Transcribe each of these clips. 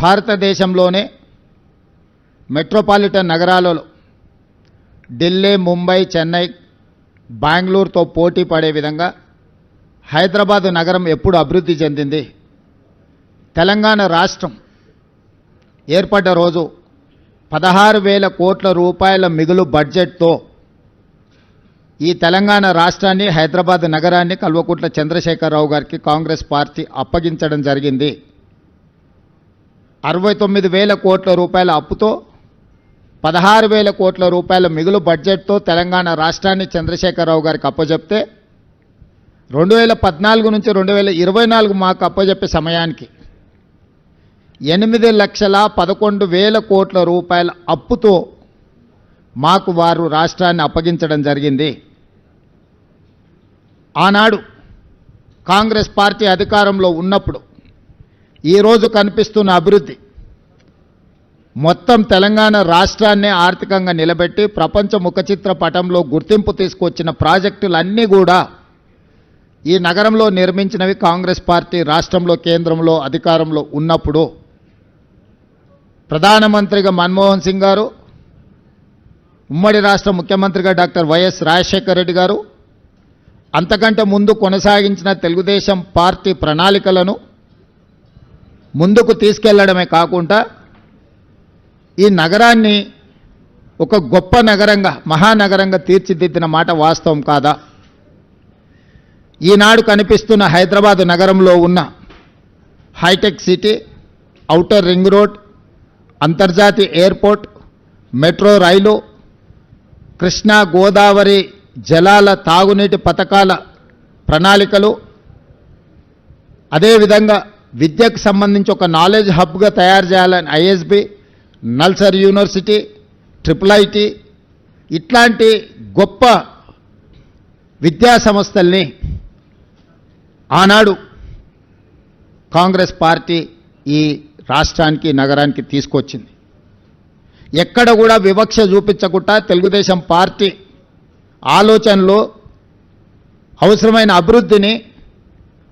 భారతదేశంలోనే మెట్రోపాలిటన్ నగరాలలో ఢిల్లీ ముంబై చెన్నై బెంగళూరుతో పోటీ పడే విధంగా హైదరాబాద్ నగరం ఎప్పుడు అభివృద్ధి చెందింది? తెలంగాణ రాష్ట్రం ఏర్పడ్డ రోజు పదహారు వేల కోట్ల రూపాయల మిగులు బడ్జెట్తో ఈ తెలంగాణ రాష్ట్రాన్ని హైదరాబాద్ నగరాన్ని కల్వకుంట్ల చంద్రశేఖరరావు గారికి కాంగ్రెస్ పార్టీ అప్పగించడం జరిగింది. అరవై తొమ్మిది వేల కోట్ల రూపాయల అప్పుతో పదహారు వేల కోట్ల రూపాయల మిగులు బడ్జెట్తో తెలంగాణ రాష్ట్రాన్ని చంద్రశేఖరరావు గారికి అప్పజెప్తే రెండు వేల పద్నాలుగు నుంచి రెండు వేల ఇరవై నాలుగు మాకు అప్పజెప్పే సమయానికి ఎనిమిది లక్షల పదకొండు వేల కోట్ల రూపాయల అప్పుతో మాకు వారు రాష్ట్రాన్ని అప్పగించడం జరిగింది. ఆనాడు కాంగ్రెస్ పార్టీ అధికారంలో ఉన్నప్పుడు ఈరోజు కనిపిస్తున్న అభివృద్ధి. మొత్తం తెలంగాణ రాష్ట్రాన్ని ఆర్థికంగా నిలబెట్టి ప్రపంచ ముఖచిత్ర పటంలో గుర్తింపు తీసుకొచ్చిన ప్రాజెక్టులన్నీ కూడా ఈ నగరంలో నిర్మించినవి కాంగ్రెస్ పార్టీ రాష్ట్రంలో కేంద్రంలో అధికారంలో ఉన్నప్పుడు. ప్రధానమంత్రిగా మన్మోహన్ సింగ్ గారు ఉమ్మడి రాష్ట్ర ముఖ్యమంత్రిగా డాక్టర్ వైఎస్ రాజశేఖర రెడ్డి గారు అంతకంటే ముందు కొనసాగించిన తెలుగుదేశం పార్టీ ప్రణాళికలను ముందుకు తీసుకెళ్ళడమే కాకుండా ఈ నగరాన్ని ఒక గొప్ప నగరంగా మహానగరంగా తీర్చిదిద్దిన మాట వాస్తవం కాదా? ఈనాడు కనిపిస్తున్న హైదరాబాద్ నగరంలో ఉన్న hi-tech city outer ring road అంతర్జాతీయ ఎయిర్పోర్ట్ మెట్రో రైలు కృష్ణా గోదావరి జలాల తాగునీటి పథకాల ప్రణాళికలు అదేవిధంగా విద్యకు సంబంధించి ఒక నాలెడ్జ్ హబ్గా తయారు చేయాలని ISB NALSAR university triple IT ఇట్లాంటి గొప్ప విద్యా సంస్థల్ని ఆనాడు కాంగ్రెస్ పార్టీ ఈ రాష్ట్రానికి నగరానికి తీసుకొచ్చింది. ఎక్కడ కూడా వివక్ష చూపించకుండా తెలుగుదేశం పార్టీ ఆలోచనలో అవసరమైన అభివృద్ధిని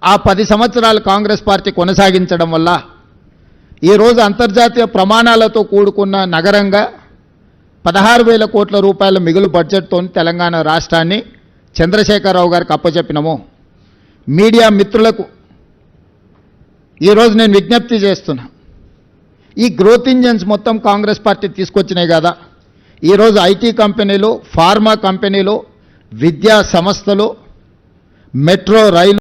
ఆ పది సంవత్సరాలు కాంగ్రెస్ పార్టీ కొనసాగించడం వల్ల ఈరోజు అంతర్జాతీయ ప్రమాణాలతో కూడుకున్న నగరంగా పదహారు వేల కోట్ల రూపాయల మిగులు బడ్జెట్తో తెలంగాణ రాష్ట్రాన్ని చంద్రశేఖరరావు గారికి అప్పచెప్పినము. మీడియా మిత్రులకు ఈరోజు నేను విజ్ఞప్తి చేస్తున్నా. ఈ గ్రోత్ ఇంజన్స్ మొత్తం కాంగ్రెస్ పార్టీ తీసుకొచ్చినాయి కదా. ఈరోజు ఐటీ కంపెనీలు ఫార్మా కంపెనీలు విద్యా సంస్థలు మెట్రో రైలు